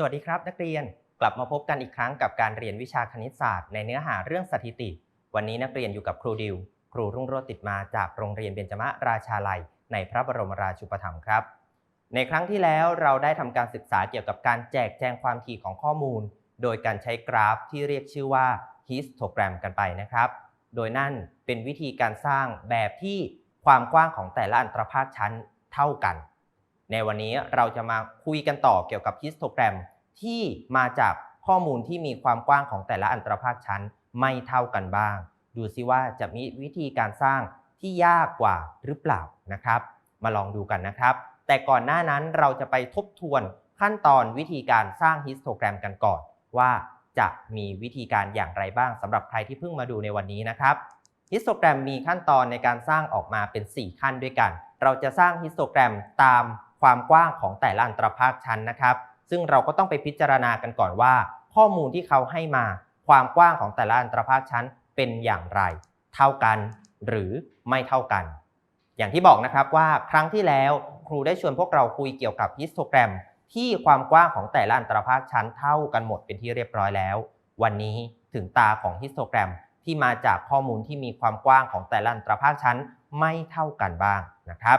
สวัสดีครับ นักเรียนกลับมาพบกันอีกครั้งกับการเรียนวิชาคณิตศาสตร์ในเนื้อหาเรื่องสถิติ วันนี้นักเรียนอยู่กับครูดิว ครูรุ่งโรจน์ติดมาจากโรงเรียนเบญจมราชาลัย ในพระบรมราชูปถัมภ์ครับ ในครั้งที่แล้วเราได้ทำการศึกษาเกี่ยวกับการแจกแจงความถี่ของข้อมูล โดยการใช้กราฟที่เรียกชื่อว่าฮิสโตแกรมกันไปนะครับ โดยนั่นเป็นวิธีการสร้างแบบที่ความกว้างของแต่ละอันตรภาคชั้นเท่ากัน ในวันนี้เราจะมาคุยกันต่อเกี่ยวกับฮิสโตแกรมที่มาจากข้อมูลที่มีความกว้างของแต่ละอันตรภาคชั้นไม่เท่ากันบ้าง ดูซิว่าจะมีวิธีการสร้างที่ยากกว่าหรือเปล่านะครับ มาลองดูกันนะครับ แต่ก่อนหน้านั้นเราจะไปทบทวนขั้นตอนวิธีการสร้างฮิสโตแกรมกันก่อน ว่าจะมีวิธีการอย่างไรบ้างสำหรับใครที่เพิ่งมาดูในวันนี้นะครับฮิสโตแกรมมีขั้นตอนในการสร้างออกมาเป็น 4 ขั้นด้วยกัน เราจะสร้างฮิสโตแกรมตาม ความกว้างของแต่ละอันตรภาคชั้นนะครับ ซึ่งเราก็ต้องไปพิจารณากันก่อนว่า ข้อมูลที่เขาให้มาความกว้างของแต่ละอันตรภาคชั้นเป็นอย่างไร เท่ากันหรือไม่เท่ากัน อย่างที่บอกนะครับว่าครั้งที่แล้วครูได้ชวนพวกเราคุยเกี่ยวกับฮิสโตแกรม ที่ความกว้างของแต่ละอันตรภาคชั้นเท่ากันหมดเป็นที่เรียบร้อยแล้ว วันนี้ถึงตาของฮิสโตแกรมที่มาจากข้อมูลที่มีความกว้างของแต่ละอันตรภาคชั้นไม่เท่ากันบ้างนะครับ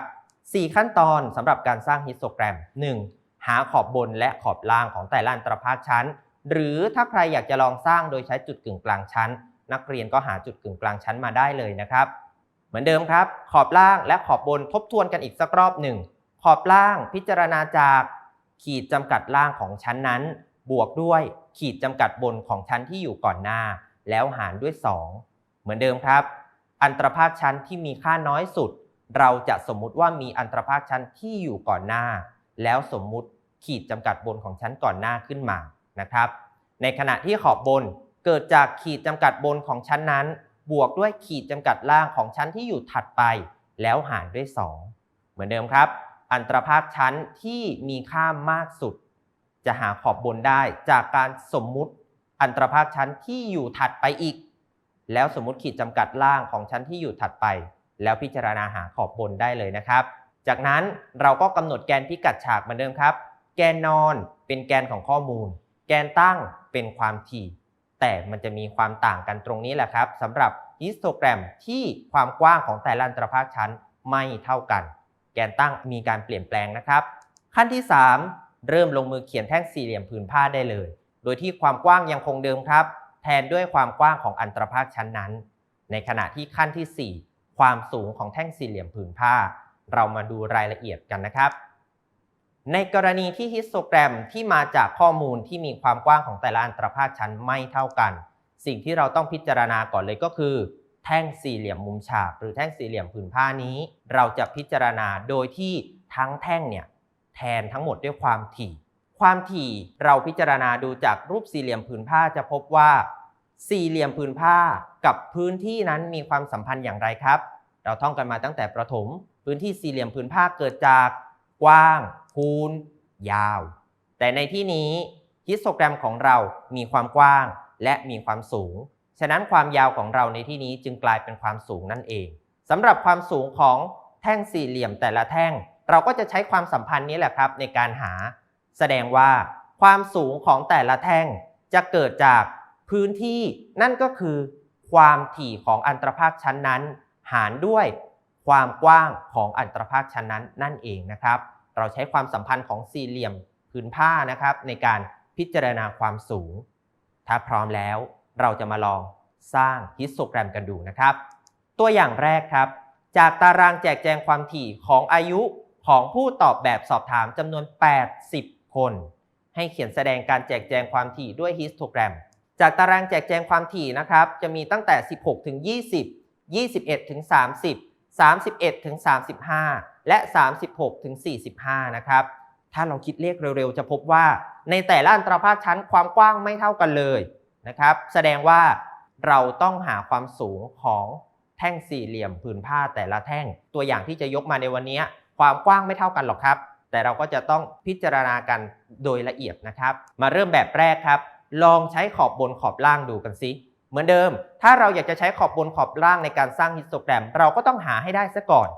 4 ขั้นตอนสำหรับการสร้างฮิสโตแกรม 1. หาขอบบนและขอบล่างของแต่ละอันตรภาคชั้น หรือถ้าใครอยากจะลองสร้างโดยใช้จุดกึ่งกลางชั้น นักเรียนก็หาจุดกึ่งกลางชั้นมาได้เลยนะครับ เหมือนเดิมครับ ขอบล่างและขอบบนทบทวนกันอีกสักรอบหนึ่งขอบล่างพิจารณาจากขีดจำกัดล่างของชั้นนั้น บวกด้วยขีดจำกัดบนของชั้นที่อยู่ก่อนหน้า แล้วหารด้วย 2 เหมือนเดิมครับ อันตรภาคชั้นที่มีค่าน้อยสุด เราจะสมมุติว่ามีอันตรภาคชั้นที่อยู่ก่อนหน้า แล้วสมมุติขีดจำกัดบนของชั้นก่อนหน้าขึ้นมานะครับ ในขณะที่ขอบบนเกิดจากขีดจำกัดบนของชั้นนั้น บวกด้วยขีดจำกัดล่างของชั้นที่อยู่ถัดไป แล้วหารด้วย 2 เหมือนเดิมครับ อันตรภาคชั้นที่มีค่ามากสุด จะหาขอบบนได้จากการสมมุติอันตรภาคชั้นที่อยู่ถัดไปอีก แล้วสมมุติขีดจำกัดล่างของชั้นที่อยู่ถัดไป แล้วพิจารณาหาขอบบนได้เลยนะครับ จากนั้นเราก็กำหนดแกนพิกัดฉากเหมือนเดิมครับ แกนนอนเป็นแกนของข้อมูล แกนตั้งเป็นความถี่ แต่มันจะมีความต่างกันตรงนี้แหละครับสำหรับฮิสโตแกรมที่ความกว้างของแต่ละอันตรภาคชั้นไม่เท่ากัน แกนตั้งมีการเปลี่ยนแปลงนะครับ ขั้นที่ 3 เริ่มลงมือเขียนแท่งสี่เหลี่ยมผืนผ้าได้เลย โดยที่ความกว้างยังคงเดิมครับ แทนด้วยความกว้างของอันตรภาคชั้นนั้น ในขณะที่ขั้นที่4 ความสูงของแท่งสี่เหลี่ยมผืนผ้า เรามาดูรายละเอียดกันนะครับ ในกรณีที่ฮิสโตแกรมที่มาจากข้อมูลที่มีความกว้างของแต่ละอันตรภาคชั้นไม่เท่ากัน สิ่งที่เราต้องพิจารณาก่อนเลยก็คือ แท่งสี่เหลี่ยมมุมฉาก หรือแท่งสี่เหลี่ยมผืนผ้านี้ เราจะพิจารณาโดยที่ทั้งแท่งเนี่ยแทนทั้งหมดด้วยความถี่ ความถี่เราพิจารณาดูจากรูปสี่เหลี่ยมผืนผ้าจะพบว่า สี่เหลี่ยมผืนผ้า กับพื้นที่นั้นมีความสัมพันธ์อย่างไรครับ เราท่องกันมาตั้งแต่ประถม พื้นที่สี่เหลี่ยมผืนผ้าเกิดจากกว้าง คูณ ยาว แต่ในที่นี้ฮิสโตแกรมของเรามีความกว้างและมีความสูง ฉะนั้นความยาวของเราในที่นี้จึงกลายเป็นความสูงนั่นเองสำหรับความสูงของแท่งสี่เหลี่ยมแต่ละแท่ง เราก็จะใช้ความสัมพันธ์นี้แหละครับ ในการหา แสดงว่าความสูงของแต่ละแท่งจะเกิดจากพื้นที่นั่นก็คือ ความถี่ของอันตรภาคชั้นนั้น หารด้วยความกว้างของอันตรภาคชั้นนั้นนั่นเองนะครับ เราใช้ความสัมพันธ์ของสี่เหลี่ยมผืนผ้านะครับ ในการพิจารณาความสูง ถ้าพร้อมแล้วเราจะมาลองสร้างฮิสโตแกรมกันดูนะครับ ตัวอย่างแรกครับ จากตารางแจกแจงความถี่ของอายุของผู้ตอบแบบสอบถามจำนวน 80 คน ให้เขียนแสดงการแจกแจงความถี่ด้วยฮิสโตแกรม จากตารางแจกแจงความถี่นะครับ จะมีตั้งแต่ 16 ถึง 20 21 ถึง 30 31 ถึง 35 และ 36 ถึง 45 นะครับ ถ้าเราคิดเลขเร็วๆ จะพบว่าในแต่ละอันตรภาคชั้นความกว้างไม่เท่ากันเลยนะครับ แสดงว่าเราต้องหาความสูงของแท่งสี่เหลี่ยมผืนผ้าแต่ละแท่ง ตัวอย่างที่จะยกมาในวันนี้ ความกว้างไม่เท่ากันหรอกครับ แต่เราก็จะต้องพิจารณากันโดยละเอียดนะครับ มาเริ่มแบบแรกครับ ลองใช้ขอบบนขอบล่างดูกันสิเหมือนเดิม ถ้าเราอยากจะใช้ขอบบนขอบล่างในการสร้างฮิสโตแกรม เราก็ต้องหาให้ได้ซะก่อน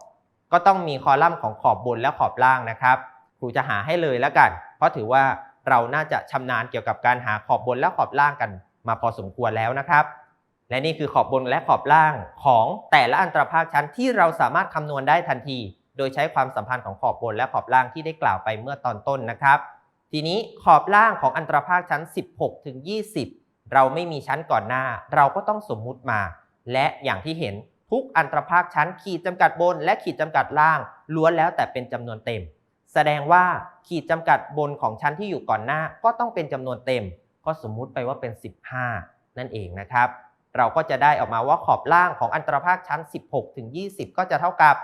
ก็ต้องมีคอลัมน์ของขอบบนและขอบล่างนะครับ ครูจะหาให้เลยแล้วกัน เพราะถือว่าเราน่าจะชำนาญเกี่ยวกับการหาขอบบนและขอบล่างกัน มาพอสมควรแล้วนะครับ และนี่คือขอบบนและขอบล่างของแต่ละอันตรภาคชั้นที่เราสามารถคำนวณได้ทันที โดยใช้ความสัมพันธ์ของขอบบนและขอบล่างที่ได้กล่าวไปเมื่อตอนต้นนะครับ ทีนี้ขอบล่างของอันตรภาคชั้น 16 ถึง 20 เราไม่มีชั้นก่อนหน้า เราก็ต้องสมมุติมา และอย่างที่เห็นทุกอันตรภาคชั้นขีดจำกัดบน และขีดจำกัดล่างล้วนแล้วแต่เป็นจำนวนเต็ม แสดงว่าขีดจำกัดบนของชั้นที่อยู่ก่อนหน้า ก็ต้องเป็นจำนวนเต็ม ก็สมมุติไปว่าเป็น 15 นั่นเองนะครับ เราก็จะได้ออกมาว่าขอบล่างของอันตรภาคชั้น 16 ถึง 20 ก็จะเท่ากับ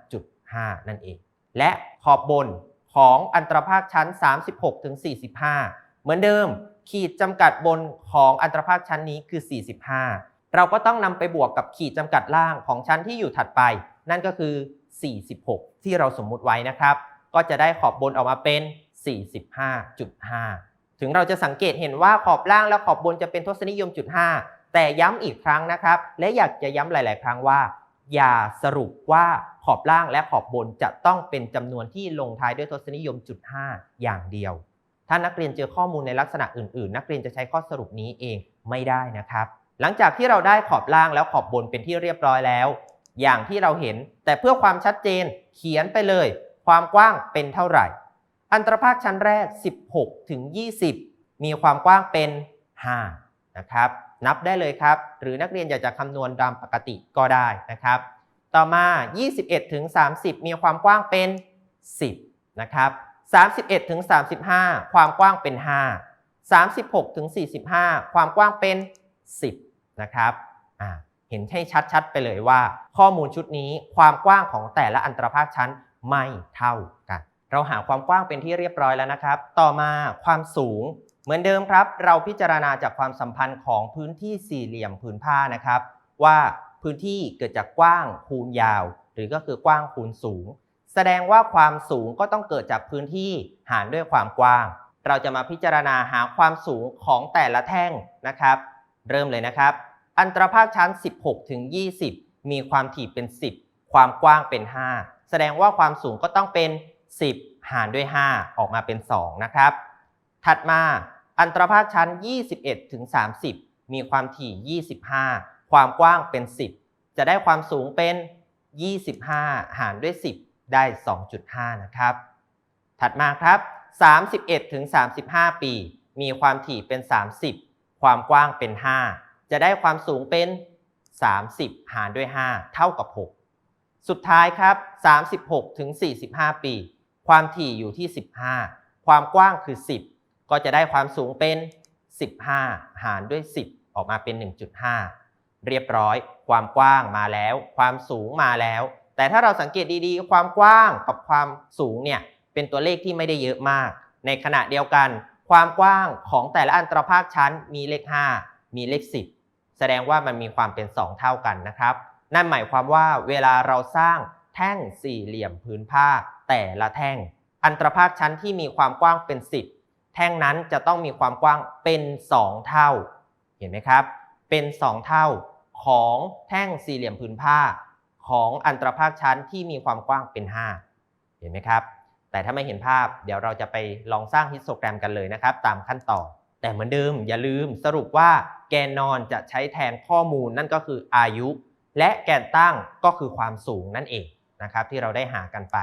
15.5 นั่นเอง และขอบบน ของอันตรภาคชั้น 36ถึง45เหมือนเดิม ขีดจำกัดบนของอันตรภาคชั้นนี้คือ 45 เราก็ต้องนำไปบวกกับขีดจำกัดล่างของชั้นที่อยู่ถัดไป นั่นก็คือ 46 ที่เราสมมุติไว้นะครับ ก็จะได้ขอบบนออกมาเป็น 45.5 ถึงเราจะสังเกตเห็นว่าขอบล่างและขอบบนจะเป็นทศนิยมจุด5แต่ย้ำอีกครั้งนะครับ และอยากจะย้ำหลาย ๆ ครั้งว่า อย่าสรุปว่าขอบล่างและขอบบนจะต้องเป็นจำนวนที่ลงท้ายด้วยทศนิยมจุด5อย่างเดียว ถ้านักเรียนเจอข้อมูลในลักษณะอื่น ๆ นักเรียนจะใช้ข้อสรุปนี้เองไม่ได้นะครับ หลังจากที่เราได้ขอบล่างแล้วขอบบนเป็นที่เรียบร้อยแล้ว อย่างที่เราเห็นแต่เพื่อความชัดเจนเขียนไปเลย ความกว้างเป็นเท่าไหร่ อันตรภาคชั้นแรก 16ถึง20 มีความกว้างเป็น 5 นะครับ นับได้เลยครับ หรือนักเรียนอยากจะคำนวณตามปกติก็ได้นะครับ ต่อมา 21ถึง30 มีความกว้างเป็น 10 นะครับ 31ถึง35 ความกว้างเป็น 5 36ถึง45 ความกว้างเป็น 10 นะครับเห็นให้ชัดๆ ไปเลยว่า ข้อมูลชุดนี้ความกว้างของแต่ละอันตรภาคชั้นไม่เท่ากัน เราหาความกว้างเป็นที่เรียบร้อยแล้วนะครับ ต่อมาความสูง เหมือนเดิมครับ เราพิจารณาจากความสัมพันธ์ของพื้นที่สี่เหลี่ยมผืนผ้านะครับ ว่าพื้นที่เกิดจากกว้างคูณยาว หรือก็คือกว้างคูณสูง แสดงว่าความสูงก็ต้องเกิดจากพื้นที่หารด้วยความกว้าง เราจะมาพิจารณาหาความสูงของแต่ละแท่งนะครับ เริ่มเลยนะครับ อันตรภาคชั้น 16 ถึง 20 มีความถี่เป็น 10 ความกว้างเป็น 5 แสดงว่าความสูงก็ต้องเป็น 10 หารด้วย 5 ออกมาเป็น 2 นะครับ ถัดมา อันตรภาคชั้น 21 ถึง 30 มีความถี่ 25 ความกว้างเป็น 10 จะได้ความสูงเป็น 25 หารด้วย 10 ได้ 2.5 นะครับ ถัดมาครับ 31 ถึง 35 ปี มีความถี่เป็น 30 ความกว้างเป็น 5 จะได้ความสูงเป็น 30 หารด้วย 5 เท่ากับ 6 สุดท้ายครับ 36 ถึง 45 ปี ความถี่อยู่ที่ 15 ความกว้างคือ 10 ก็จะได้ความสูงเป็น 15 หารด้วย 10 ออกมาเป็น 1.5 เรียบร้อย ความกว้างมาแล้ว ความสูงมาแล้ว แต่ถ้าเราสังเกตดีๆ ความกว้างกับความสูงเนี่ยเป็นตัวเลขที่ไม่ได้เยอะมาก ในขณะเดียวกัน ความกว้างของแต่ละอันตรภาคชั้นมีเลข 5 มีเลข 10 แสดงว่ามันมีความเป็น 2 เท่ากันนะครับ นั่นหมายความว่าเวลาเราสร้างแท่งสี่เหลี่ยมพื้นผ้าแต่ละแท่ง อันตรภาคชั้นที่มีความกว้างเป็น 10 แท่งนั้นจะต้องมีความกว้างเป็น 2 เท่า เห็นไหมครับ เป็น 2 เท่าของแท่งสี่เหลี่ยมพื้นผ้า ของอันตรภาคชั้นที่มีความกว้างเป็น 5 เห็นไหมครับ แต่ถ้าไม่เห็นภาพเดี๋ยวเราจะไปลองสร้างฮิสโตแกรมกันเลยนะครับ ตามขั้นตอนแต่เหมือนเดิมอย่าลืมสรุปว่าแกนนอนจะใช้แทนข้อมูลนั่นก็คืออายุ และแกนตั้งก็คือความสูงนั่นเองนะครับที่เราได้หากันไป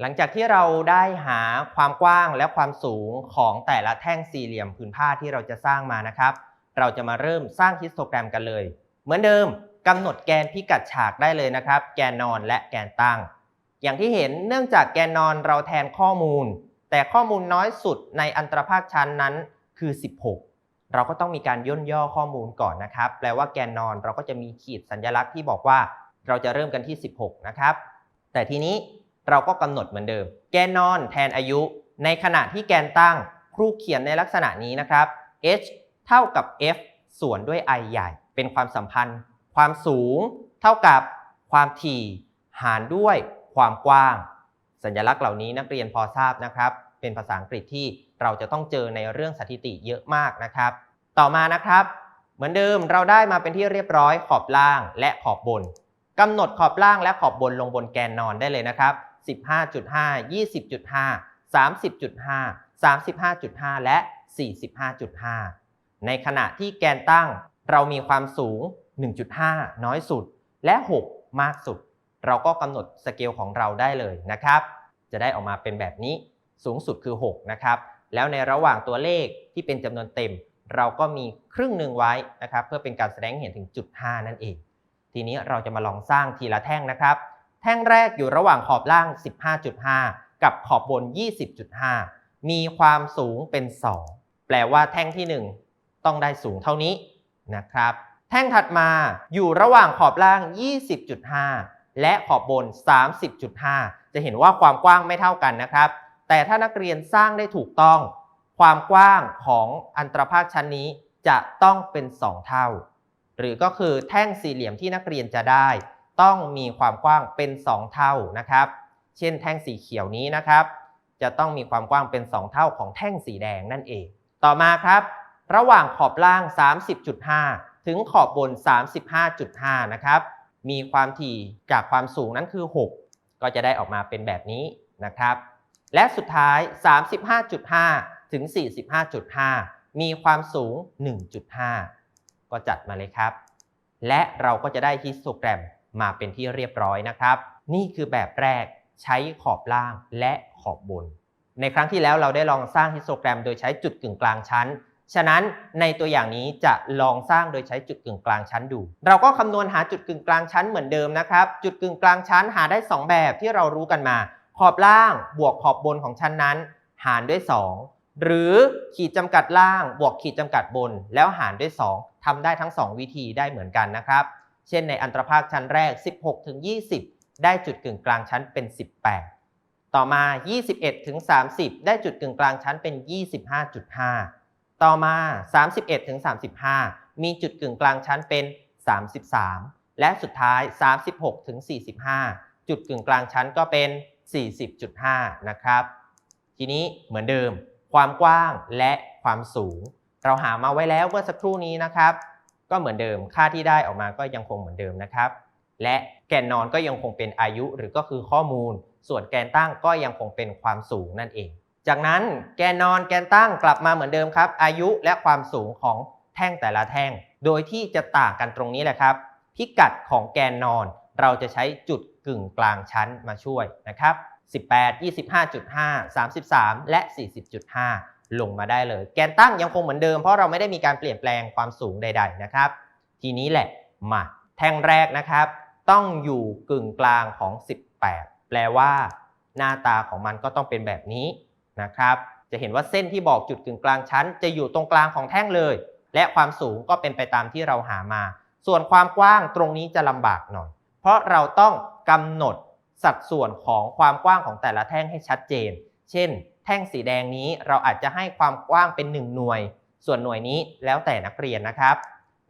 หลังจากที่เราได้หาความกว้างและความสูงของแต่ละแท่งสี่เหลี่ยมผืนผ้าที่เราจะสร้างมานะครับ เราจะมาเริ่มสร้างฮิสโตแกรมกันเลย เหมือนเดิมกำหนดแกนพิกัดฉากได้เลยนะครับ แกนนอนและแกนตั้ง อย่างที่เห็นเนื่องจากแกนนอนเราแทนข้อมูล แต่ข้อมูลน้อยสุดในอันตรภาคชั้นนั้นคือ 16 เราก็ต้องมีการย่นย่อข้อมูลก่อนนะครับ แปลว่าแกนนอนเราก็จะมีขีดสัญลักษณ์ที่บอกว่า เราจะเริ่มกันที่ 16 นะครับ แต่ทีนี้ เราก็กำหนดเหมือนเดิม แกนนอนแทนอายุ ในขณะที่แกนตั้งครูเขียนในลักษณะนี้นะครับ h เท่ากับ f ส่วนด้วย i ใหญ่ เป็นความสัมพันธ์ ความสูง เท่ากับความถี่ หารด้วยความกว้าง สัญลักษณ์เหล่านี้นักเรียนพอทราบนะครับ เป็นภาษาอังกฤษที่เราจะต้องเจอในเรื่องสถิติเยอะมากนะครับ ต่อมานะครับ เหมือนเดิมเราได้มาเป็นที่เรียบร้อยขอบล่างและขอบบนกำหนดขอบล่างและขอบบนลงบนแกนนอนได้เลยนะครับ 15.5 20.5 30.5 35.5 และ 45.5 ในขณะที่แกนตั้งเรามีความสูง 1.5 น้อยสุด และ 6 มากสุด เราก็กำหนดสเกลของเราได้เลยนะครับ จะได้ออกมาเป็นแบบนี้สูงสุดคือ 6 นะครับ แล้วในระหว่างตัวเลขที่เป็นจำนวนเต็ม เราก็มีครึ่งหนึ่งไว้นะครับ เพื่อเป็นการแสดงเห็นถึงจุด 5 นั่นเอง ทีนี้เราจะมาลองสร้างทีละแท่งนะครับ แท่งแรกอยู่ระหว่างขอบล่าง 15.5 กับขอบบน 20.5 มีความสูงเป็น 2 แปลว่าแท่งที่ 1 ต้องได้สูงเท่านี้นะครับ แท่งถัดมาอยู่ระหว่างขอบล่าง 20.5 และขอบบน 30.5 จะเห็นว่าความกว้างไม่เท่ากันนะครับ แต่ถ้านักเรียนสร้างได้ถูกต้อง ความกว้างของอันตรภาคชั้นนี้จะต้องเป็น 2 เท่า หรือก็คือแท่งสี่เหลี่ยมที่นักเรียนจะได้ ต้องมีความกว้างเป็น 2 เท่านะครับ เช่นแท่งสีเขียวนี้นะครับ จะต้องมีความกว้างเป็น 2 เท่าของแท่งสีแดงนั่นเอง ต่อมาครับ ระหว่างขอบล่าง 30.5 ถึงขอบบน 35.5 นะครับ มีความถี่จากความสูงนั้นคือ 6 ก็จะได้ออกมาเป็นแบบนี้นะครับ และสุดท้าย 35.5 ถึง 45.5 มีความสูง 1.5 ก็จัดมาเลยครับ และเราก็จะได้ฮิสโตแกรม มาเป็นที่เรียบร้อยนะครับ นี่คือแบบแรกใช้ขอบล่างและขอบบน ในครั้งที่แล้วเราได้ลองสร้างฮิสโตแกรม โดยใช้จุดกึ่งกลางชั้น ฉะนั้นในตัวอย่างนี้จะลองสร้างโดยใช้จุดกึ่งกลางชั้นดู เราก็คำนวณหาจุดกึ่งกลางชั้นเหมือนเดิมนะครับ จุดกึ่งกลางชั้นหาได้ 2 แบบที่เรารู้กันมา ขอบล่างบวกขอบบนของชั้นนั้น หารด้วย 2หรือขีดจำกัดล่างบวกขีดจำกัดบน แล้วหารด้วย 2ทำได้ทั้ง 2 วิธีได้เหมือนกันนะครับ เช่นในอันตรภาคชั้นแรก 16ถึง20 ได้จุดกึ่งกลางชั้นเป็น 18 ต่อมา 21ถึง30 ได้จุดกึ่งกลางชั้นเป็น 25.5 ต่อมา 31ถึง35 มีจุดกึ่งกลางชั้นเป็น 33 และสุดท้าย 36ถึง45 จุดกึ่งกลางชั้นก็เป็น 40.5 นะครับ ทีนี้เหมือนเดิม ความกว้างและความสูง เราหามาไว้แล้วเมื่อสักครู่นี้นะครับ ก็เหมือนเดิม ค่าที่ได้ออกมาก็ยังคงเหมือนเดิมนะครับ และแกนนอนก็ยังคงเป็นอายุหรือก็คือข้อมูล ส่วนแกนตั้งก็ยังคงเป็นความสูงนั่นเอง จากนั้นแกนนอนแกนตั้งกลับมาเหมือนเดิมครับ อายุและความสูงของแท่งแต่ละแท่ง โดยที่จะต่างกันตรงนี้แหละครับ พิกัดของแกนนอน เราจะใช้จุดกึ่งกลางชั้นมาช่วยนะครับ18 25.5 33 และ 40.5 ลงมาได้เลย แกนตั้งยังคงเหมือนเดิมเพราะเราไม่ได้มีการเปลี่ยนแปลงความสูงใด ๆนะครับ ทีนี้แหละมาแท่งแรกนะครับ ต้องอยู่กึ่งกลางของ 18 แปลว่า หน้าตาของมันก็ต้องเป็นแบบนี้นะครับ จะเห็นว่าเส้นที่บอกจุดกึ่งกลางชั้น จะอยู่ตรงกลางของแท่งเลย และความสูงก็เป็นไปตามที่เราหามา ส่วนความกว้างตรงนี้จะลำบากหน่อย เพราะเราต้องกำหนดสัดส่วนของความกว้างของแต่ละแท่งให้ชัดเจน เช่น แท่งสีแดงนี้เราอาจจะให้ความกว้างเป็น 1 หน่วย ส่วนหน่วยนี้แล้วแต่นักเรียนนะครับ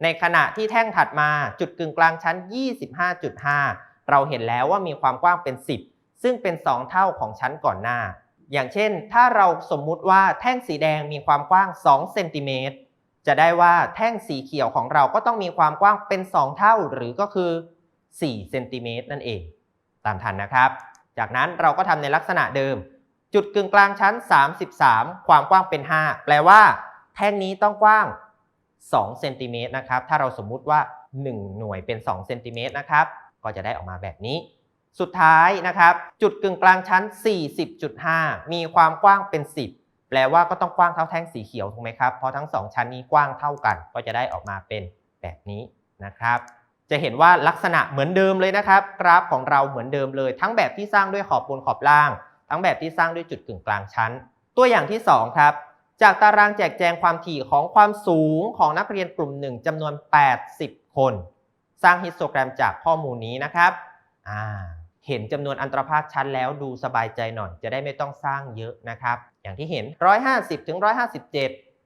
ในขณะที่แท่งถัดมาจุดกึ่งกลางชั้น 25.5 เราเห็นแล้วว่ามีความกว้างเป็น 10 ซึ่งเป็น 2 เท่าของชั้นก่อนหน้า อย่างเช่น ถ้าเราสมมุติว่าแท่งสีแดงมีความกว้าง2เซนติเมตรจะได้ว่าแท่งสีเขียวของเราก็ต้องมีความกว้างเป็น 2 เท่าหรือก็คือ4เซนติเมตรนั่นเอง ตามทันนะครับ จากนั้นเราก็ทำในลักษณะเดิม จุดกึ่งกลางชั้น 33 ความกว้างเป็น 5 แปลว่า แท่งนี้ต้องกว้าง2เซนติเมตรนะครับ ถ้าเราสมมุติว่า 1 หน่วยเป็น2เซนติเมตรนะครับ ก็จะได้ออกมาแบบนี้ สุดท้ายนะครับ จุดกึ่งกลางชั้น 40.5 มีความกว้างเป็น 10 แปลว่าก็ต้องกว้างเท่าแท่งสีเขียวถูกไหมครับ เพราะทั้ง 2 ชั้นนี้กว้างเท่ากัน ก็จะได้ออกมาเป็นแบบนี้นะครับ จะเห็นว่าลักษณะเหมือนเดิมเลยนะครับ กราฟของเราเหมือนเดิมเลย ทั้งแบบที่สร้างด้วยขอบบนขอบล่าง ทั้งแบบที่สร้างด้วยจุดกึ่งกลางชั้น ตัวอย่างที่ 2 ครับ จากตารางแจกแจงความถี่ของความสูงของนักเรียนกลุ่มหนึ่งจำนวน 80 คน สร้างฮิสโตแกรมจากข้อมูลนี้นะครับเห็นจำนวนอันตรภาคชั้นแล้วดูสบายใจหน่อย จะได้ไม่ต้องสร้างเยอะนะครับ อย่างที่เห็น 150ถึง157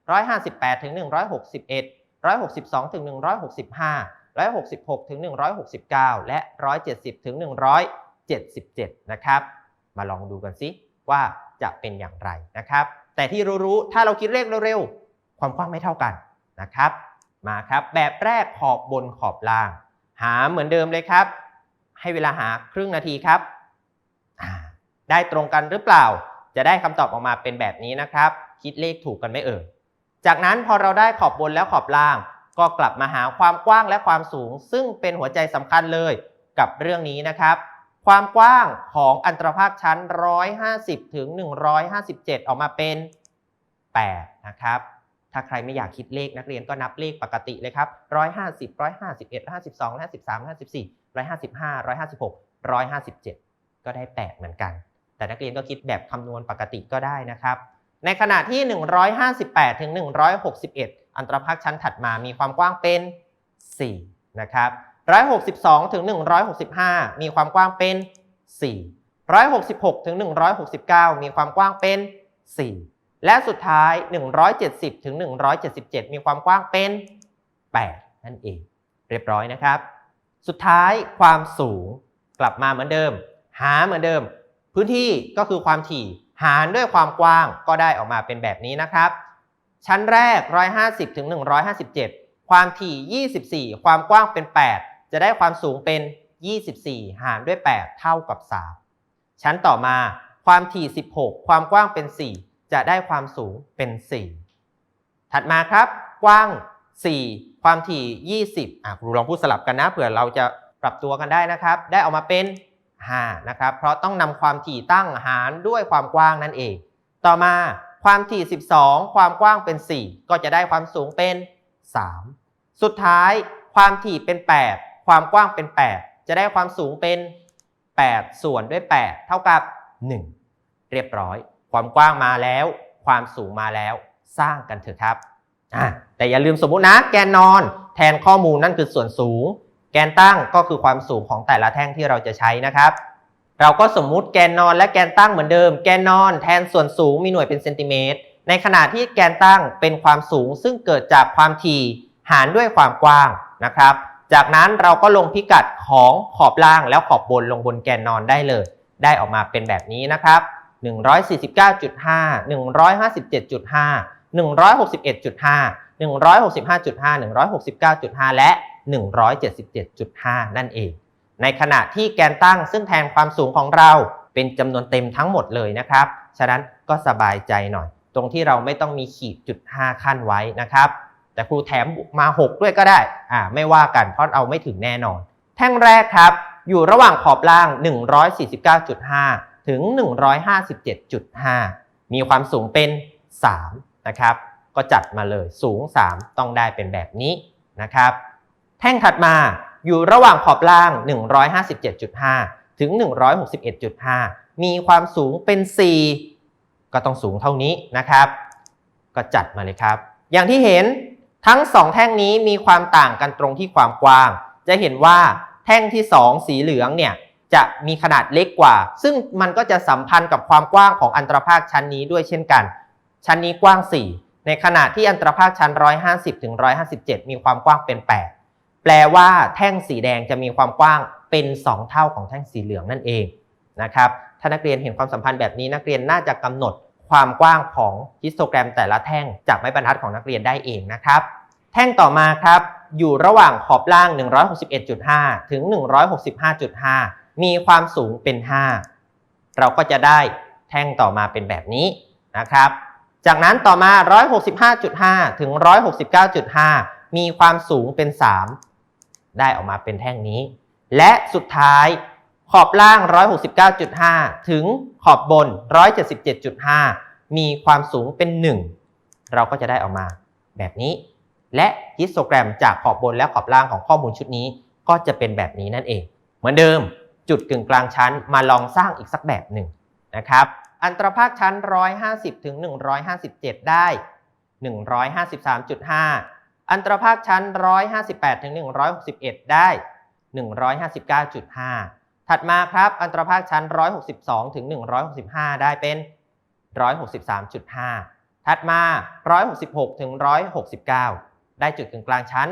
158ถึง161 162ถึง165 166ถึง169 และ 170ถึง177 นะครับ มาลองดูกันซิว่าจะเป็นอย่างไรนะครับ แต่ที่รู้ๆถ้าเราคิดเลขเร็วๆความกว้างไม่เท่ากันนะครับ มาครับแบบแรกขอบบนขอบล่าง หาเหมือนเดิมเลยครับ ให้เวลาหาครึ่งนาทีครับอ่าได้ตรงกันหรือเปล่า จะได้คำตอบออกมาเป็นแบบนี้นะครับ คิดเลขถูกกันไหมเอ่ยจากนั้นพอเราได้ขอบบนและขอบล่าง ก็กลับมาหาความกว้างและความสูง ซึ่งเป็นหัวใจสำคัญเลยกับเรื่องนี้นะครับ ความกว้างของอันตรภาคชั้น 150 ถึง 157 ออกมาเป็น 8 นะครับ ถ้าใครไม่อยากคิดเลขนักเรียนก็นับเลขปกติเลยครับ 150 151 152 153 154 155 156 157 ก็ได้ 8 เหมือนกัน แต่นักเรียนก็คิดแบบคำนวณปกติก็ได้นะครับ ในขณะที่ 158 ถึง 161 อันตรภาคชั้นถัดมามีความกว้างเป็น 4 นะครับ 162ถึง165 มีความกว้างเป็น 4 166ถึง169 มีความกว้างเป็น 4 และสุดท้าย 170ถึง177 มีความกว้างเป็น 8 นั่นเอง เรียบร้อยนะครับ สุดท้ายความสูงกลับมาเหมือนเดิม หาเหมือนเดิม พื้นที่ก็คือความถี่หารด้วยความกว้างก็ได้ออกมาเป็นแบบนี้นะครับ ชั้นแรก 150ถึง157 ความถี่ 24 ความกว้างเป็น 8 จะได้ความสูงเป็น 24 หารด้วย 8 เท่ากับ 3 ชั้นต่อมาความถี่ 16 ความกว้างเป็น 4 จะได้ความสูงเป็น 4 ถัดมาครับ กว้าง 4 ความถี่ 20อะครูลองพูดสลับกันนะเผื่อเราจะปรับตัวกันได้นะครับ ได้ออกมาเป็น5นะครับ เพราะต้องนำความถี่ตั้งหารด้วยความกว้างนั่นเอง ต่อมาความถี่ 12 ความกว้างเป็น 4 ก็จะได้ความสูงเป็น 3 สุดท้ายความถี่เป็น 8 ความกว้างเป็น 8 จะได้ความสูงเป็น 8 ส่วนด้วย 8 เท่ากับ 1 เรียบร้อย ความกว้างมาแล้ว ความสูงมาแล้วสร้างกันเถอะครับแต่อย่าลืมสมมุตินะแกนนอน แทนข้อมูลนั่นคือส่วนสูง แกนตั้งก็คือความสูงของแต่ละแท่งที่เราจะใช้นะครับ เราก็สมมุติแกนนอนและแกนตั้งเหมือนเดิม แกนนอนแทนส่วนสูงมีหน่วยเป็นเซนติเมตรในขณะที่แกนตั้งเป็นความสูงซึ่งเกิดจากความถี่หารด้วยความกว้างนะครับ จากนั้นเราก็ลงพิกัดของขอบล่างแล้วขอบบนลงบนแกนนอนได้เลย ได้ออกมาเป็นแบบนี้นะครับ 149.5 157.5 161.5 165.5 169.5 และ 177.5 นั่นเอง ในขณะที่แกนตั้งซึ่งแทนความสูงของเราเป็นจำนวนเต็มทั้งหมดเลยนะครับ ฉะนั้นก็สบายใจหน่อย ตรงที่เราไม่ต้องมีขีดจุด5ขั้นไว้นะครับ แต่ครูแถมมา 6 ด้วยก็ได้อ่าไม่ว่ากันเพราะเอาไม่ถึงแน่นอน แท่งแรกครับ อยู่ระหว่างขอบล่าง 149.5 ถึง 157.5 มีความสูงเป็น 3 นะครับ ก็จัดมาเลยสูง 3 ต้องได้เป็นแบบนี้นะครับ แท่งถัดมาอยู่ระหว่างขอบล่าง 157.5 ถึง 161.5 มีความสูงเป็น 4 ก็ต้องสูงเท่านี้นะครับ ก็จัดมาเลยครับ อย่างที่เห็น ทั้ง 2 แท่งนี้มีความต่างกันตรงที่ความกว้าง จะเห็นว่าแท่งที่ 2 สีเหลืองเนี่ยจะมีขนาดเล็กกว่า ซึ่งมันก็จะสัมพันธ์กับความกว้างของอันตรภาคชั้นนี้ด้วยเช่นกัน ชั้นนี้กว้าง 4 ในขณะที่อันตรภาคชั้น 150ถึง157 มีความกว้างเป็น 8 แปลว่าแท่งสีแดงจะมีความกว้างเป็น 2 เท่าของแท่งสีเหลืองนั่นเองนะครับถ้านักเรียนเห็นความสัมพันธ์แบบนี้นักเรียนน่าจะกำหนด ความกว้างของฮิสโตแกรมแต่ละแท่งจากไม้บรรทัดของนักเรียนได้เองนะครับ แท่งต่อมาครับอยู่ระหว่างขอบล่าง 161.5 ถึง 165.5 มีความสูงเป็น 5 เราก็จะได้แท่งต่อมาเป็นแบบนี้นะครับ จากนั้นต่อมา 165.5 ถึง 169.5 มีความสูงเป็น 3 ได้ออกมาเป็นแท่งนี้ และสุดท้าย ขอบล่าง 169.5 ถึงขอบบน 177.5 มีความสูงเป็น 1 เราก็จะได้ออกมาแบบนี้ และฮิสโตแกรมจากขอบบนและขอบล่างของข้อมูลชุดนี้ ก็จะเป็นแบบนี้นั่นเอง เหมือนเดิมจุดกึ่งกลางชั้นมาลองสร้างอีกสักแบบหนึ่งนะครับอันตรภาคชั้น 150 ถึง 157 ได้ 153.5 อันตรภาคชั้น 158 ถึง 161 ได้ 159.5 ถัดมาครับ อันตรภาคชั้น 162 ถึง 165 ได้เป็น 163.5 ถัดมา 166 ถึง 169 ได้จุดกึ่งกลางชั้น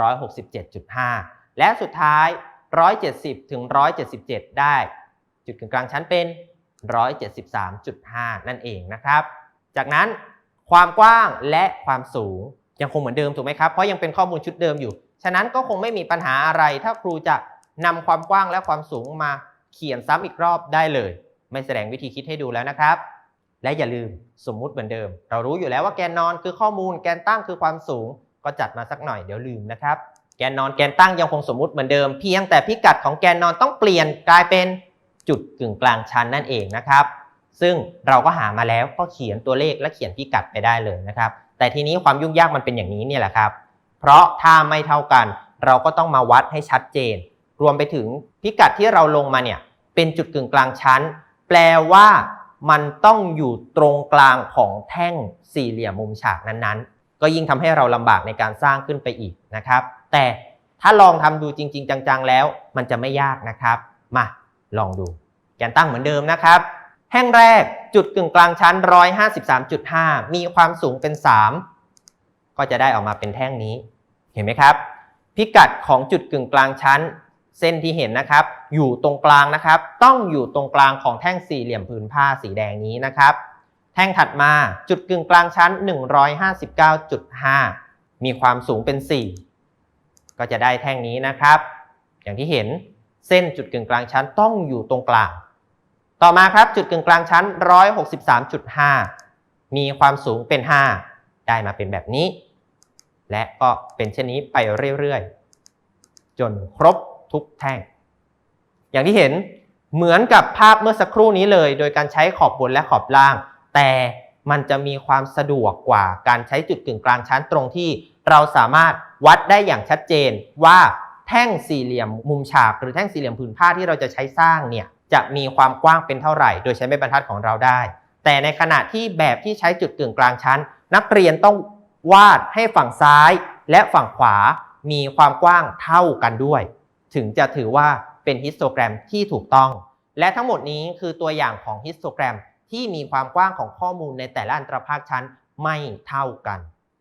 167.5 และสุดท้าย 170 ถึง 177 ได้ จุดกึ่งกลางชั้นเป็น 173.5 นั่นเองนะครับ จากนั้นความกว้างและความสูงยังคงเหมือนเดิมถูกไหมครับ เพราะยังเป็นข้อมูลชุดเดิมอยู่ ฉะนั้นก็คงไม่มีปัญหาอะไรถ้าครูจะ นำความกว้างและความสูงมาเขียนซ้ำอีกรอบได้เลย ไม่แสดงวิธีคิดให้ดูแล้วนะครับ และอย่าลืมสมมุติเหมือนเดิม เรารู้อยู่แล้วว่าแกนนอนคือข้อมูล แกนตั้งคือความสูง ก็จัดมาสักหน่อยเดี๋ยวลืมนะครับ แกนนอนแกนตั้งยังคงสมมุติเหมือนเดิม เพียงแต่พิกัดของแกนนอนต้องเปลี่ยนกลายเป็นจุดกึ่งกลางชั้นนั่นเองนะครับ ซึ่งเราก็หามาแล้วก็เขียนตัวเลขและเขียนพิกัดไปได้เลยนะครับ แต่ทีนี้ความยุ่งยากมันเป็นอย่างนี้เนี่ยแหละครับ เพราะถ้าไม่เท่ากัน เราก็ต้องมาวัดให้ชัดเจน รวมไปถึงพิกัดที่เราลงมาเนี่ยเป็นจุดกึ่งกลางชั้น แปลว่ามันต้องอยู่ตรงกลางของแท่งสี่เหลี่ยมมุมฉากนั้นๆ ก็ยิ่งทำให้เราลำบากในการสร้างขึ้นไปอีกนะครับ แต่ถ้าลองทำดูจริง ๆ จังๆ แล้ว มันจะไม่ยากนะครับ มาลองดูแกนตั้งเหมือนเดิมนะครับแท่งแรกจุดกึ่งกลางชั้น 153.5 มีความสูงเป็น 3 ก็จะได้ออกมาเป็นแท่งนี้ เห็นไหมครับ พิกัดของจุดกึ่งกลางชั้น เส้นที่เห็นนะครับ อยู่ตรงกลางนะครับ ต้องอยู่ตรงกลางของแท่งสี่เหลี่ยมผืนผ้าสีแดงนี้นะครับ แท่งถัดมาจุดกึ่งกลางชั้น 159.5 มีความสูงเป็น 4 ก็จะได้แท่งนี้นะครับ อย่างที่เห็นเส้นจุดกึ่งกลางชั้นต้องอยู่ตรงกลาง ต่อมาครับจุดกึ่งกลางชั้น 163.5 มีความสูงเป็น 5 ได้มาเป็นแบบนี้ และก็เป็นเช่นนี้ไปเรื่อยๆ จนครบ ทุกแท่ง อย่างที่เห็นเหมือนกับภาพเมื่อสักครู่นี้เลย โดยการใช้ขอบบนและขอบล่าง แต่มันจะมีความสะดวกกว่าการใช้จุดกึ่งกลางชั้นตรงที่เราสามารถวัดได้อย่างชัดเจนว่าแท่งสี่เหลี่ยมมุมฉากหรือแท่งสี่เหลี่ยมผืนผ้าที่เราจะใช้สร้างเนี่ยจะมีความกว้างเป็นเท่าไหร่ โดยใช้ไม้บรรทัดของเราได้ แต่ในขณะที่แบบที่ใช้จุดกึ่งกลางชั้น นักเรียนต้องวาดให้ฝั่งซ้ายและฝั่งขวามีความกว้างเท่ากันด้วย ถึงจะถือว่าเป็นฮิสโตแกรมที่ถูกต้อง และทั้งหมดนี้คือตัวอย่างของฮิสโตแกรมที่มีความกว้างของข้อมูลในแต่ละอันตรภาคชั้นไม่เท่ากัน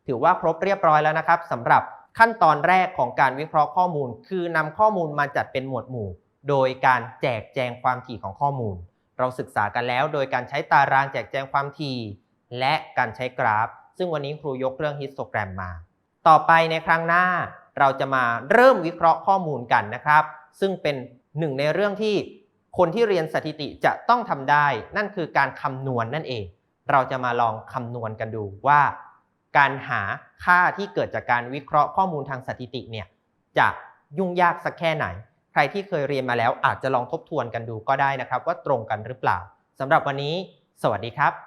ถือว่าครบเรียบร้อยแล้วนะครับสำหรับขั้นตอนแรกของการวิเคราะห์ข้อมูล คือนำข้อมูลมาจัดเป็นหมวดหมู่ โดยการแจกแจงความถี่ของข้อมูล เราศึกษากันแล้ว โดยการใช้ตารางแจกแจงความถี่และการใช้กราฟ ซึ่งวันนี้ครูยกเรื่องฮิสโตแกรมมา ต่อไปในครั้งหน้า เราจะมาเริ่มวิเคราะห์ข้อมูลกันนะครับ ซึ่งเป็นหนึ่งในเรื่องที่คนที่เรียนสถิติจะต้องทำได้ นั่นคือการคำนวณนนั่นเอง เราจะมาลองคำนวณกันดูว่า การหาค่าที่เกิดจากการวิเคราะห์ข้อมูลทางสถิติเนี่ยจะยุ่งยากสักแค่ไหน ใครที่เคยเรียนมาแล้วอาจจะลองทบทวนกันดูก็ได้นะครับ ว่าตรงกันหรือเปล่าสำหรับวันนี้ สวัสดีครับ